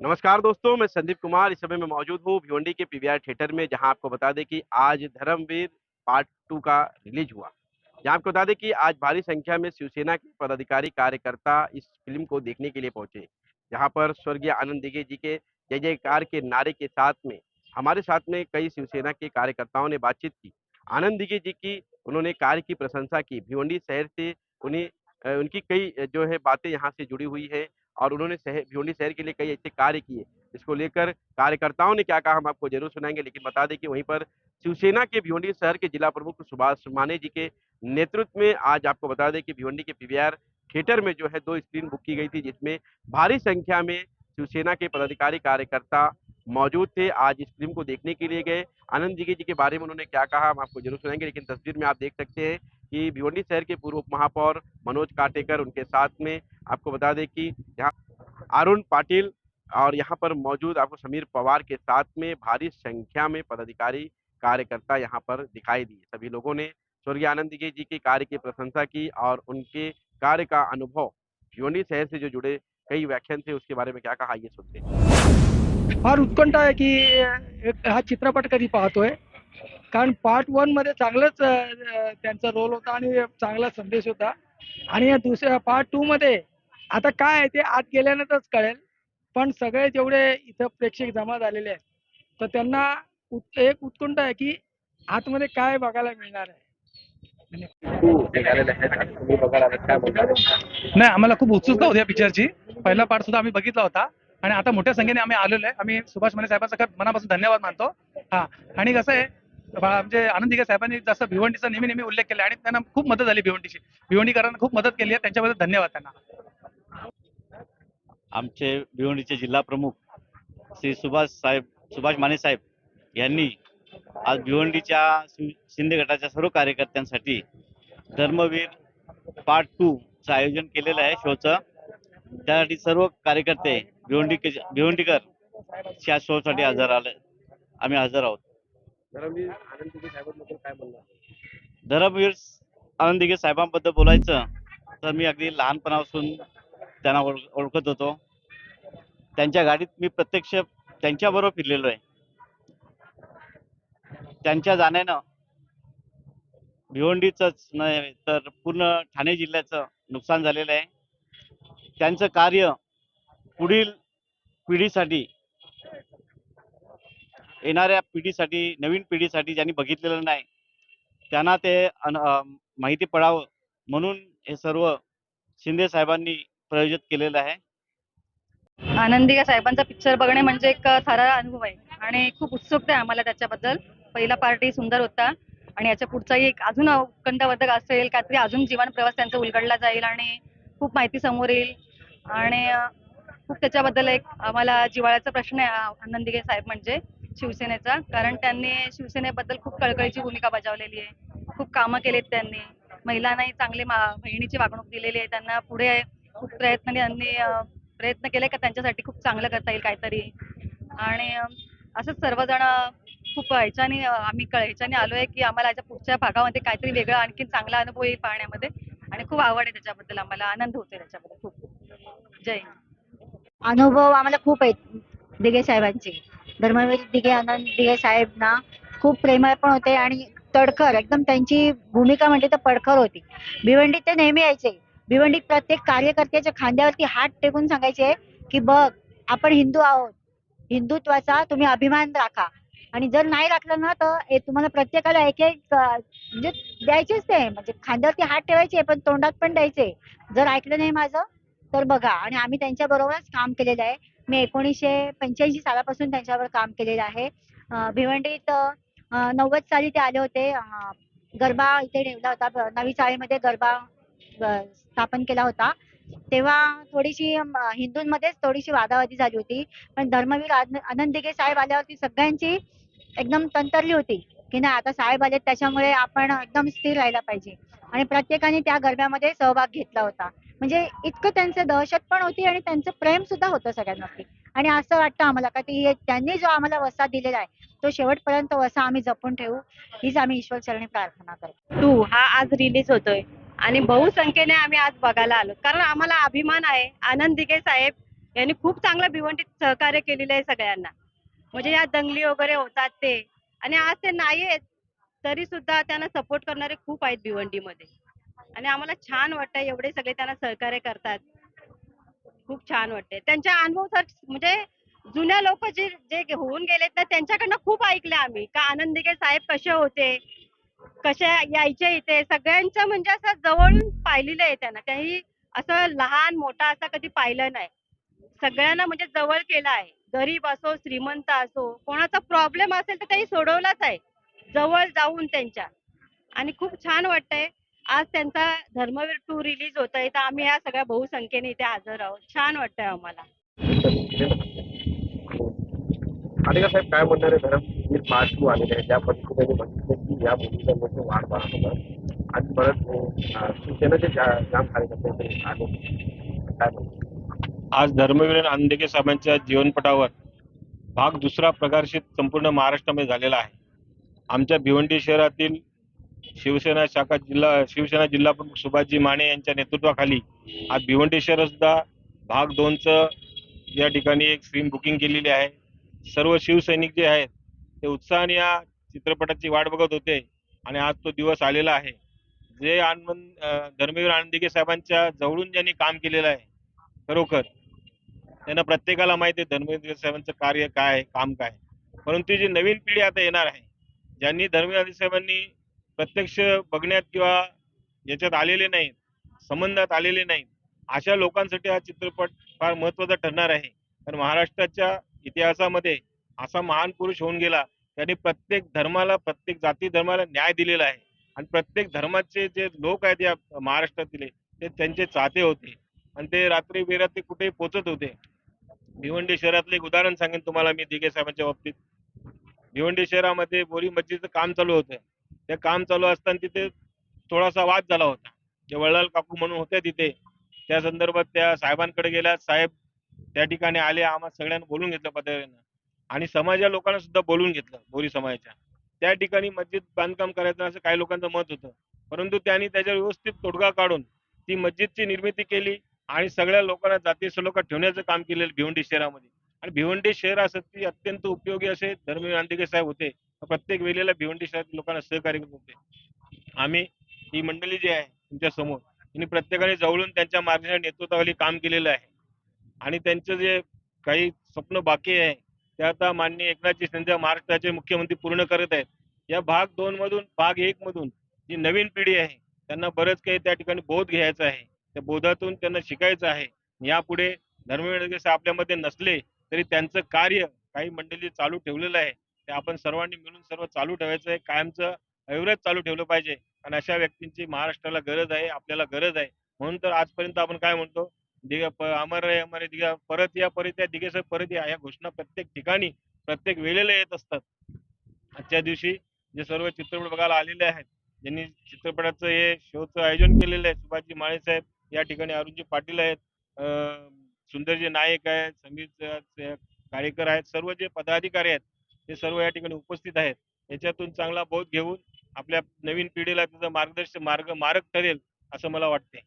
नमस्कार दोस्तों, मैं संदीप कुमार, इस समय मैं मौजूद हूँ भिवंडी के पीवीआर थिएटर में, जहाँ आपको बता दें कि आज धर्मवीर पार्ट टू का रिलीज़ हुआ। जहाँ आपको बता दें कि आज भारी संख्या में शिवसेना के पदाधिकारी, कार्यकर्ता इस फ़िल्म को देखने के लिए पहुँचे। जहाँ पर स्वर्गीय आनंद दिघे जी के जय जयकार के नारे के साथ में, हमारे साथ में कई शिवसेना के कार्यकर्ताओं ने बातचीत की। आनंद दिघे जी की उन्होंने कार्य की प्रशंसा की। भिवंडी शहर से उन्हें उनकी कई जो है बातें यहाँ से जुड़ी हुई है। और उन्होंने शहर, भिवंडी शहर के लिए कई ऐसे कार्य किए। इसको लेकर कार्यकर्ताओं ने क्या कहा हम आपको ज़रूर सुनाएँगे, लेकिन बता दें कि वहीं पर शिवसेना के भिवंडी शहर के जिला प्रमुख सुभाष माने जी के नेतृत्व में आज आपको बता दें कि भिवंडी के पीवीआर थिएटर में जो है दो स्क्रीन बुक की गई थी, जिसमें भारी संख्या में शिवसेना के पदाधिकारी कार्यकर्ता मौजूद थे। आज इस फ़िल्म को देखने के लिए गए। आनंद दिघे जी के बारे में उन्होंने क्या कहा हम आपको ज़रूर सुनाएँगे, लेकिन तस्वीर में आप देख सकते हैं कि भिवंडी शहर के पूर्व महापौर मनोज काटेकर उनके साथ में आपको बता दें कि यहाँ अरुण पाटिल और यहाँ पर मौजूद आपको समीर पवार के साथ में भारी संख्या में पदाधिकारी कार्यकर्ता यहाँ पर दिखाई दिए। सभी लोगों ने स्वर्गीय आनंद जी के कार्य की प्रशंसा की और उनके कार्य का अनुभव भिवंडी शहर से जो जुड़े कई व्याख्यान थे उसके बारे में क्या कहा, ये सुनते हैं। फार उत्कंठ आहे की हा चित्रपट कधी पाहतोय कारण पार्ट वनमध्ये चांगलाच त्यांचा रोल होता आणि चांगला संदेश होता. आणि या दुसऱ्या पार्ट टू मध्ये आता काय आहे ते आत गेल्यानंतरच कळेल. पण सगळे जेवढे इथं प्रेक्षक जमा झालेले आहेत तर त्यांना उत- एक उत्कंठ आहे की आतमध्ये काय बघायला मिळणार आहे. नाही आम्हाला खूप उत्सुकता होती या पिक्चरची पहिला पार्ट सुद्धा आम्ही बघितला होता. आणि आता मोठ्या संख्येने आम्ही आलेलो आहे. आम्ही सुभाष मने साहेबांचा मनापासून धन्यवाद मानतो. हा. आणि कसं आहे म्हणजे आनंद साहेबांनी जसं भिवंडीचा नेहमी नेहमी उल्लेख केला आणि त्यांना खूप मदत झाली भिवंडीची. भिवंडीकरांना खूप मदत केली आहे त्यांच्याबद्दल धन्यवाद त्यांना. आमचे भिवंडीचे जिल्हा प्रमुख श्री सुभाष साहेब सुभाष माने साहेब यांनी आज भिवंडीच्या शिंदे गटाच्या सर्व कार्यकर्त्यांसाठी धर्मवीर पार्ट टू चं आयोजन केलेलं आहे शोचं. त्यासाठी सर्व कार्यकर्ते भिवंडी भिवंडीकर या शो साठी हजर आले आम्ही हजर आहोत. धरमवीर आनंद दिघे साहेबांबद्दल काय आनंद दिघे साहेबांबद्दल बोलायचं तर मी अगदी लहानपणापासून त्यांना ओळखत होतो. त्यांच्या गाडीत मी प्रत्यक्ष त्यांच्याबरोबर फिरलेलो आहे. त्यांच्या जाण्यानं भिवंडीचंच नाही तर पूर्ण ठाणे जिल्ह्याचं नुकसान झालेलं आहे. त्यांचं कार्य पुढील पिढीसाठी येणाऱ्या पिढीसाठी नवीन पिढीसाठी ज्यांनी बघितलेलं नाही त्यांना ते माहिती पडावं म्हणून हे सर्व शिंदे साहेबांनी प्रायोजित केलेलं आहे. आनंदिका साहेबांचा पिक्चर बघणे म्हणजे एक थरारा अनुभव आहे आणि खूप उत्सुकता आहे आम्हाला त्याच्याबद्दल. पहिला पार्टी सुंदर होता आणि याच्या पुढचाही एक अजून उत्कंठावर्धक असेल काहीतरी अजून जीवन प्रवास त्यांचा उलगडला जाईल आणि खूप माहिती समोर येईल. आणि खूप त्याच्याबद्दल एक आम्हाला जिव्हाळ्याचा प्रश्न आहे आ- आनंदिगे साहेब म्हणजे शिवसेनेचा. कारण त्यांनी शिवसेनेबद्दल खूप कळकळीची भूमिका बजावलेली आहे. खूप कामं केलेत त्यांनी. महिलांनाही चांगली बहिणीची वागणूक दिलेली आहे. त्यांना पुढे खूप प्रयत्न त्यांनी प्रयत्न केले का त्यांच्यासाठी खूप चांगलं करता येईल काहीतरी. आणि असंच सर्वजण खूप ह्याच्याने आम्ही कळ ह्याच्याने आलोय की आम्हाला याच्या पुढच्या भागामध्ये काहीतरी वेगळं आणखी चांगला अनुभव येईल पाहण्यामध्ये. आणि खूप आवड आहे त्याच्याबद्दल आम्हाला. आनंद होतोय त्याच्याबद्दल. खूप. जय हिंद. अनुभव आम्हाला खूप आहेत. दिघे साहेबांचे. धर्मवीर दिघे आनंद दिघे साहेब ना खूप प्रेमळ पण होते आणि तडकर एकदम त्यांची भूमिका म्हणजे तर पडखर होती. भिवंडीत ते नेहमी यायचे. भिवंडीत प्रत्येक कार्यकर्त्याच्या खांद्यावरती हात टेकून सांगायचे की बघ आपण हिंदू आहोत. हिंदुत्वाचा तुम्ही अभिमान राखा. आणि जर नाही राखलं ना तर हे तुम्हाला प्रत्येकाला एक एक म्हणजे द्यायचेच ते. म्हणजे खांद्यावरती हात ठेवायचे पण तोंडात पण द्यायचे. जर ऐकलं नाही माझं तर बघा आणि आम्ही त्यांच्या बरोबरच काम केलेलं आहे. मी एकोणीसशे पंच्याऐंशी सालापासून त्यांच्यावर काम केलेलं आहे. भिवंडीत नव्वद साली ते आले होते. गरबा इथे ठेवला होता. नवी चाळीमध्ये गरबा स्थापन केला होता. तेव्हा थोडीशी हिंदूंमध्येच थोडीशी वादावादी झाली होती. पण धर्मवीर आनंद दिघे साहेब आल्यावरती सगळ्यांची एकदम तंतरली होती की नाही आता साहेब आले त्याच्यामुळे आपण एकदम स्थिर राहायला पाहिजे. आणि प्रत्येकाने त्या गरब्यामध्ये सहभाग घेतला होता. म्हणजे इतकं त्यांचं दहशत पण होती आणि त्यांचं प्रेम सुद्धा होतं सगळ्यांवरती. आणि असं वाटतं आम्हाला का ती त्यांनी जो आम्हाला वसा दिलेला आहे तो शेवटपर्यंत वसा आम्ही जपून ठेवू हीच आम्ही ईश्वर चरणी प्रार्थना करतो. टू हा आज रिलीज होतोय. आणि बहुसंख्येने आम्ही आज बघायला आलो. कारण आम्हाला अभिमान आहे. आनंद दिघे साहेब यांनी खूप चांगलं भिवंडीत सहकार्य केलेलं आहे सगळ्यांना. म्हणजे या दंगली वगैरे होतात ते. आणि आज ते नाही आहेत तरी सुद्धा त्यांना सपोर्ट करणारे खूप आहेत भिवंडीमध्ये. आणि आम्हाला छान वाटतं एवढे सगळे त्यांना सहकार्य करतात. खूप छान वाटते त्यांच्या अनुभव सर म्हणजे जुन्या लोक जे जे होऊन गेलेत ना त्यांच्याकडनं खूप ऐकले आम्ही. का आनंदिके साहेब कसे होते? कशा यायचे इथे? सगळ्यांचं म्हणजे असं जवळून पाहिलेलं आहे त्यांना. त्याही असं लहान मोठा असं कधी पाहिलं नाही. सगळ्यांना म्हणजे जवळ केलं आहे. गरीब असो श्रीमंत असो कोणाचा प्रॉब्लेम असेल तर त्यांनी सोडवलाच आहे. जवळ जाऊन त्यांच्या. आणि खूप छान वाटतंय. आज त्यांचा धर्मवीर टू रिलीज होत आहे. तर आम्ही या सगळ्या बहुसंख्येने इथे हजर आहोत. छान वाटतंय आम्हाला. साहेब काय म्हणणार आहे धरमवीर पार्ट टू आलेले आहे. ज्या पद्धतीने म्हटलं की या मुलीचा मोठं वाढ पाहत होता. आणि परत शिवसेनेचे जाम कार्यकर्ते आले. काय आज धर्मवीर आंदेके साहेबांच्या जीवनपटावर भाग दुसरा प्रकाशित संपूर्ण महाराष्ट्रामध्ये झालेला आहे. आमच्या भिवंडी शहरातील शिवसेना शाखा जिल्हा शिवसेना जिल्हा प्रमुख सुभाषजी माने यांच्या नेतृत्वाखाली आज भिवंडी शहर सुद्धा भाग दोनचं या ठिकाणी एक स्क्रीन बुकिंग केलेली आहे. सर्व शिवसैनिक जे आहेत ते उत्साहाने या चित्रपटाची वाट बघत होते आणि आज तो दिवस आलेला आहे. जे आनंद धर्मवीर आनंदिके साहेबांच्या जवळून ज्यांनी काम केलेलं आहे खरोखर त्यांना प्रत्येकाला माहिती आहे धर्मवीर साहेबांचं कार्य काय आहे काम काय. परंतु जी नवीन पिढी आता येणार आहे ज्यांनी धर्मवीर साहेबांनी प्रत्यक्ष बघण्यात किंवा याच्यात आलेले नाहीत संबंधात आलेले नाहीत अशा लोकांसाठी हा चित्रपट फार महत्त्वाचा ठरणार आहे. कारण महाराष्ट्राच्या इतिहासामध्ये असा महान पुरुष होऊन गेला त्यांनी प्रत्येक धर्माला प्रत्येक जाती धर्माला न्याय दिलेला आहे. आणि प्रत्येक धर्माचे जे लोक आहेत या महाराष्ट्रातले ते त्यांचे चाहते होते. आणि ते रात्री बेरात्री कुठेही पोचत होते. भिवंडी शहरातले एक उदाहरण सांगेन तुम्हाला मी दिघे साहेबांच्या बाबतीत. भिवंडी शहरामध्ये बोरी मस्जिदचं काम चालू होतं. ते काम चालू असताना तिथे थोडासा वाद झाला होता. जे वळलाल काकू म्हणून होते तिथे. त्या संदर्भात त्या साहेबांकडे गेल्या साहेब त्या ठिकाणी आले आम्हा सगळ्यांना बोलून घेतलं पदाधिकाऱ्यांना आणि समाजा लोकांना सुद्धा बोलून घेतलं बोरी समाजाच्या. त्या ठिकाणी मस्जिद बांधकाम करायचं असं काही लोकांचं मत होतं. परंतु त्यांनी त्याच्यावर व्यवस्थित तोडगा काढून ती मस्जिदची निर्मिती केली आणि सगळ्या लोकांना जाती सलोखा ठेवण्याचं काम केलेलं भिवंडी शहरामध्ये. आणि भिवंडी शहरासाठी अत्यंत उपयोगी असे धर्मवीर गांधीगे साहेब होते. प्रत्येक वेळेला भिवंडी शहरातील लोकांना सहकार्य करते आम्ही ही मंडळी जी आहे तुमच्यासमोर त्यांनी प्रत्येकाने जवळून त्यांच्या मार्गाच्या नेतृत्वाखाली काम केलेलं आहे. आणि त्यांचं जे काही स्वप्न बाकी आहे ते आता माननीय एकनाथजी शिंदे महाराष्ट्राचे मुख्यमंत्री पूर्ण करत आहेत. या भाग दोन मधून भाग एक मधून जी नवीन पिढी आहे त्यांना बरंच काही त्या ठिकाणी बोध घ्यायचा आहे. त्या बोधातून त्यांना शिकायचं आहे. यापुढे धर्मवीर जसे आपल्यामध्ये नसले तरी त्यांचं कार्य काही मंडळी चालू ठेवलेलं आहे. ते आपण सर्वांनी मिळून सर्व चालू ठेवायचं आहे. कायमचं ऐवरच चालू ठेवलं पाहिजे. आणि अशा व्यक्तींची महाराष्ट्राला गरज आहे आपल्याला गरज आहे. म्हणून तर आजपर्यंत आपण काय म्हणतो? दिघा अमर रे अमर रे दिघा परत या परत या दिघे परत या या घोषणा प्रत्येक ठिकाणी प्रत्येक वेळेला येत असतात. आजच्या दिवशी जे सर्व चित्रपट बघायला आलेले आहेत ज्यांनी चित्रपटाचं हे शोचं आयोजन केलेलं आहे सुभाषजी माळे साहेब या ठिकाणी अरुणजी पाटील आहेत अं, सुंदरजी नायक आहेत समीर अं, कार्यकर आहेत सर्व जे पदाधिकारी आहेत ते सर्व या ठिकाणी उपस्थित आहेत. याच्यातून चांगला बोध घेऊन आपल्या नवीन पिढीला त्याचा मार्गदर्शन मार्ग मारक ठरेल असं मला वाटते